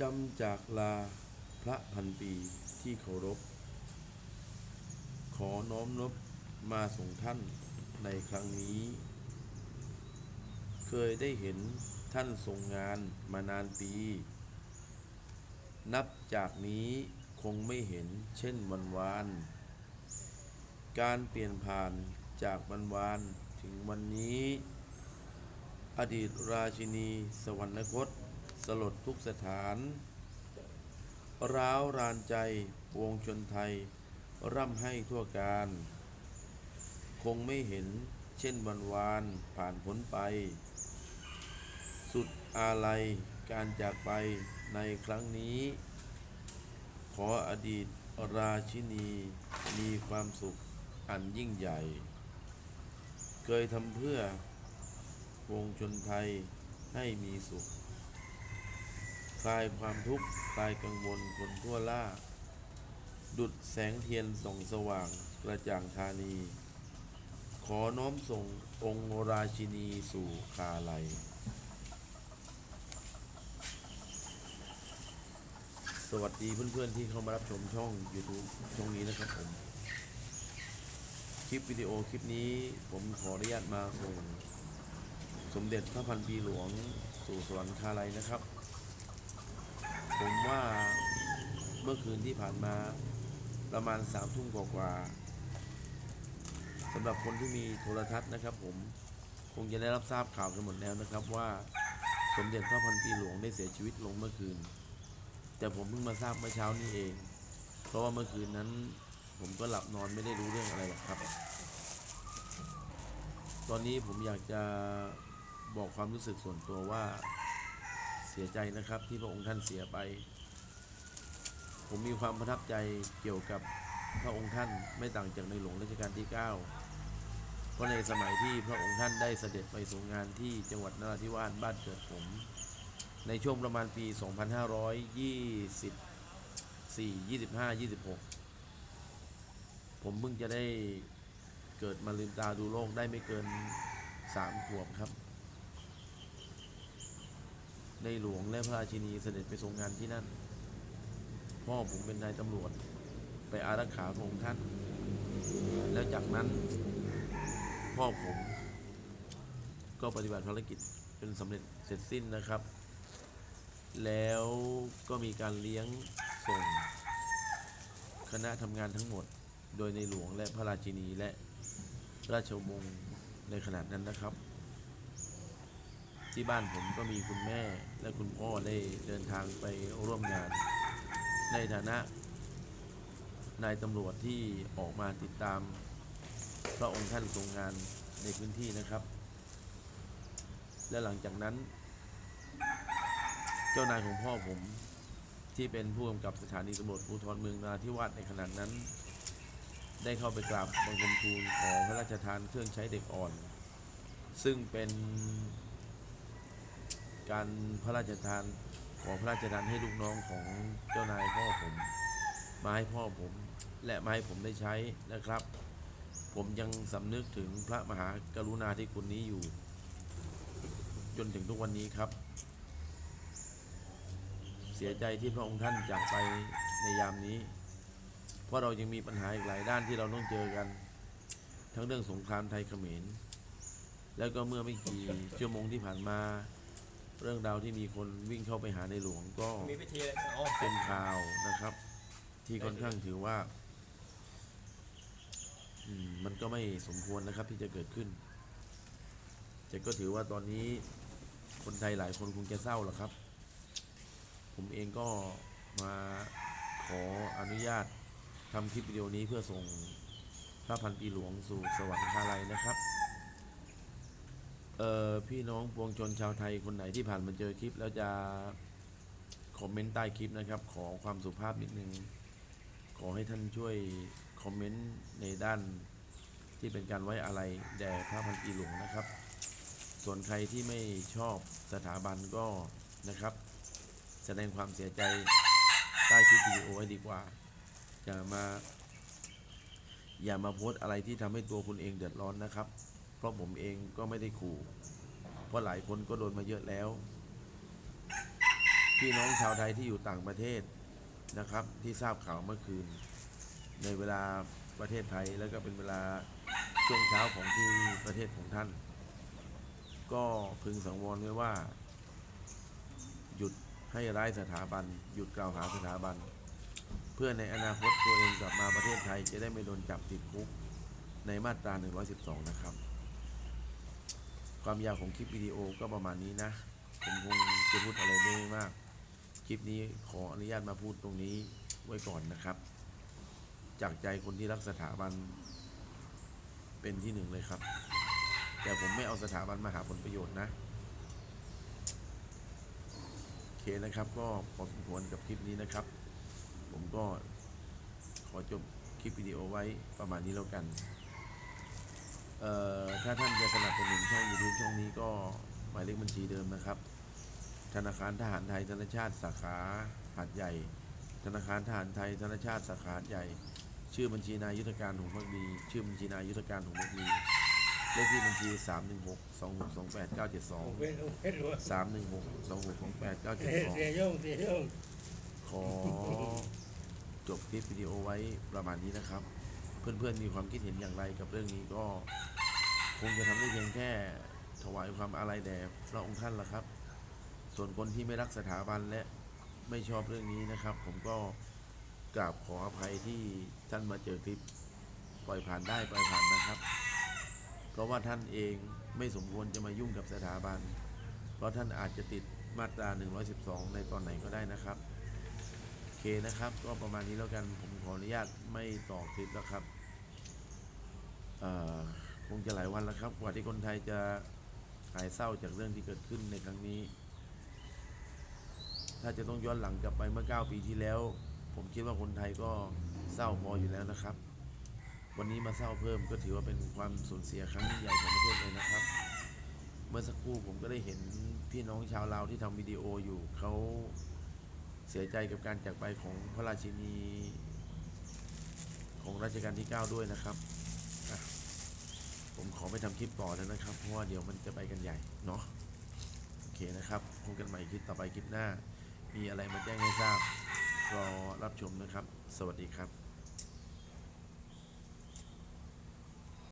จำจากลาพระพันปีที่เคารพ ขอน้อมนบมาส่งท่านในครั้งนี้ เคยได้เห็นท่านทรงงานมานานปี นับจากนี้คงไม่เห็นเช่นวันวาน การเปลี่ยนผ่านจากวันวานถึงวันนี้ อดีตราชินีสวรรคต สลดทุกสถาน ร้าวรานใจวงชนไทย ร่ำให้ทั่วการ คงไม่เห็นเช่นวันวานผ่านพ้นไป สุดอาลัยการจากไปในครั้งนี้ ขออดีตราชินีมีความสุขอันยิ่งใหญ่ เคยทำเพื่อวงชนไทยให้มีสุข คลายความทุกข์คลายกังวลคนทั่วล่า ดุดแสงเทียนส่องสว่างกระจ่างธานี ขอน้อมส่งองค์ราชินีสู่คาลัยสวัสดีเพื่อนๆที่เข้ามารับชมช่อง YouTube ช่องนี้นะครับผม คลิปวิดีโอคลิปนี้ผมขออนุญาตมาส่ง สมเด็จพระพันปีหลวงสู่สวรรคาลัยนะครับ ผมว่าเมื่อคืนที่ผ่านมาประมาณสามทุ่มกว่าๆสำหรับคนที่มีโทรทัศน์นะครับ ผมคงจะได้รับทราบข่าวกันหมดแล้วนะครับว่าสมเด็จพระพันปีหลวงได้เสียชีวิตลงเมื่อคืน แต่ผมเพิ่งมาทราบเมื่อเช้านี้เอง เพราะว่าเมื่อคืนนั้น ผมก็หลับนอนไม่ได้รู้เรื่องอะไรหรอกครับ ตอนนี้ผมอยากจะบอกความรู้สึกส่วนตัวว่า สียใจนะครับที่พระองค์ท่านเสียไป ผมมีความประทับใจเกี่ยวกับพระองค์ท่านไม่ต่างจากในหลวงรัชกาลที่ 9 เพราะในสมัยที่พระองค์ท่านได้เสด็จไปทรงงานที่จังหวัดนราธิวาสบ้านเกิดผม ในช่วงประมาณปี 2524 25 26 ผมเพิ่งจะได้เกิดมาลืมตาดูโลกได้ไม่เกินสามขวบครับ ในหลวงและพระราชินีเสด็จไปทรงงานที่นั่น พ่อผมเป็นนายตำรวจ ไปอารักขาพระองค์ท่าน แล้วจากนั้น พ่อผมก็ปฏิบัติภารกิจเป็นสำเร็จเสร็จสิ้นนะครับ แล้วก็มีการเลี้ยงส่งคณะทำงานทั้งหมด โดยในหลวงและพระราชินีและราชวงศ์ในขณะนั้นนะครับ ที่บ้านผมก็มีคุณแม่และคุณพ่อได้เดินทางไปร่วมงาน ในฐานะนายตำรวจที่ออกมาติดตาม พระองค์ท่านทรงงานในพื้นที่นะครับ และหลังจากนั้น เจ้านายของพ่อผมที่เป็นผู้กำกับสถานีตำรวจภูธรเมืองนาธิวาสในขณะนั้น ได้เข้าไปกราบบังคมทูลขอพระราชทานเครื่องใช้เด็กอ่อน ซึ่งเป็น การพระราชทานขอพระราชทานให้ลูกน้องของเจ้านายพ่อผมมาให้พ่อผมและมาให้ผมได้ใช้นะครับ ผมยังสำนึกถึงพระมหากรุณาธิคุณนี้อยู่ จนถึงทุกวันนี้ครับ เสียใจที่พระองค์ท่านจากไปในยามนี้ เพราะเรายังมีปัญหาอีกหลายด้านที่เราต้องเจอกัน ทั้งเรื่องสงครามไทยเขมรแล้วก็เมื่อไม่กี่ชั่วโมงที่ผ่านมา เรื่องราวที่มีคนวิ่งเข้าไปหาในหลวงก็มีวิธีอะไรอ๋อเป็นข่าวนะครับ ที่ค่อนข้างถือว่าอืมมันก็ไม่สมควรนะครับที่จะเกิดขึ้น แต่ก็ถือว่าตอนนี้คนไทยหลายคนคงจะเศร้าหรอกครับ ผมเองก็มาขออนุญาตทำคลิปวิดีโอนี้เพื่อส่งพระพันปีหลวงสู่สวรรคาลัยนะครับ เออพี่น้องปวงชนชาวไทยคนไหนที่ผ่านมาเจอคลิป แล้วจะคอมเมนต์ใต้คลิปนะครับ ขอความสุภาพนิดนึง ขอให้ท่านช่วยคอมเมนต์ในด้านที่เป็นการไว้อะไรแด่พระพันปีหลวงนะครับ ส่วนใครที่ไม่ชอบสถาบันก็นะครับ แสดงความเสียใจใต้คลิปวิดีโอไว้ดีกว่า อย่ามา อย่ามาโพสต์อะไรที่ทำให้ตัวคุณเองเดือดร้อนนะครับ เพราะผมเองก็ไม่ได้ขู่ เพราะหลายคนก็โดนมาเยอะแล้ว พี่น้องชาวไทยที่อยู่ต่างประเทศนะครับ ที่ทราบข่าวเมื่อคืน ในเวลาประเทศไทยแล้วก็เป็นเวลาช่วงเช้าของที่ประเทศของท่าน ก็พึงสังวรไว้ว่า หยุดให้ร้ายสถาบัน หยุดกล่าวหาสถาบัน เพื่อในอนาคตตัวเองกลับมาประเทศไทยจะได้ไม่โดนจับติดคุกในมาตรา 112 นะครับ ความยาวของคลิปวิดีโอก็ประมาณนี้นะ ผมคงจะพูดอะไรไม่มาก คลิปนี้ขออนุญาตมาพูดตรงนี้ไว้ก่อนนะครับ จากใจคนที่รักสถาบันเป็นที่หนึ่งเลยครับ แต่ผมไม่เอาสถาบันมาหาผลประโยชน์นะโอเคนะครับ ก็พอสมควรกับคลิปนี้นะครับ ผมก็ขอจบคลิปวิดีโอไว้ประมาณนี้แล้วกัน เอ่อถ้าท่านจะสนับสนุนช่อง YouTube ช่องนี้ก็หมายเลขบัญชีเดิมนะครับ ธนาคารทหารไทยธนชาติสาขาหาดใหญ่ ธนาคารทหารไทยธนชาติสาขาหาดใหญ่ ชื่อบัญชีนายยุทธการหงส์พักดี ชื่อบัญชีนายยุทธการหงส์พักดี เลขที่บัญชี 3 1 6 2 6 2 8 9 7เว้นเว้นหัว2 3 1 6 2 6 2 8 9 เสีย7เสีย2โยงเสียโยง ขอ จบคลิปวิดีโอไว้ประมาณนี้นะครับ เพื่อนๆมีความคิดเห็นอย่างไรกับเรื่องนี้ก็ คงจะทำได้เพียงแค่ถวายความอาลัยแด่พระองค์ท่านละครับ ส่วนคนที่ไม่รักสถาบันและไม่ชอบเรื่องนี้นะครับ ผมก็กราบขออภัยที่ท่านมาเจอคลิปปล่อยผ่านได้ปล่อยผ่านนะครับ เพราะว่าท่านเองไม่สมควรจะมายุ่งกับสถาบัน เพราะท่านอาจจะติดมาตรา 112 ในตอนไหนก็ได้นะครับ โอเคนะครับ ก็ประมาณนี้แล้วกันผมขออนุญาตไม่ต่อคลิปแล้วครับ คงจะหลายวันแล้วครับ กว่าที่คนไทยจะหายเศร้าจากเรื่องที่เกิดขึ้นในครั้งนี้ ถ้าจะต้องย้อนหลังกลับไปเมื่อ 9 ปีที่แล้ว ผมคิดว่าคนไทยก็เศร้าพออยู่แล้วนะครับ วันนี้มาเศร้าเพิ่มก็ถือว่าเป็นความสูญเสียครั้งใหญ่ของประเทศเลยนะครับ เมื่อสักครู่ผมก็ได้เห็นพี่น้องชาวลาวที่ทำวิดีโออยู่เขาเสียใจกับการจากไปของพระราชินีของรัชกาลที่ 9 ด้วยนะครับ ผมขอไปทำคลิปต่อแล้วนะครับ เพราะว่าเดี๋ยวมันจะไปกันใหญ่เนาะโอเคนะครับพบกันใหม่คลิปต่อไปคลิปหน้า มีอะไรมาแจ้งให้ทราบรอรับชมนะครับ สวัสดีครับ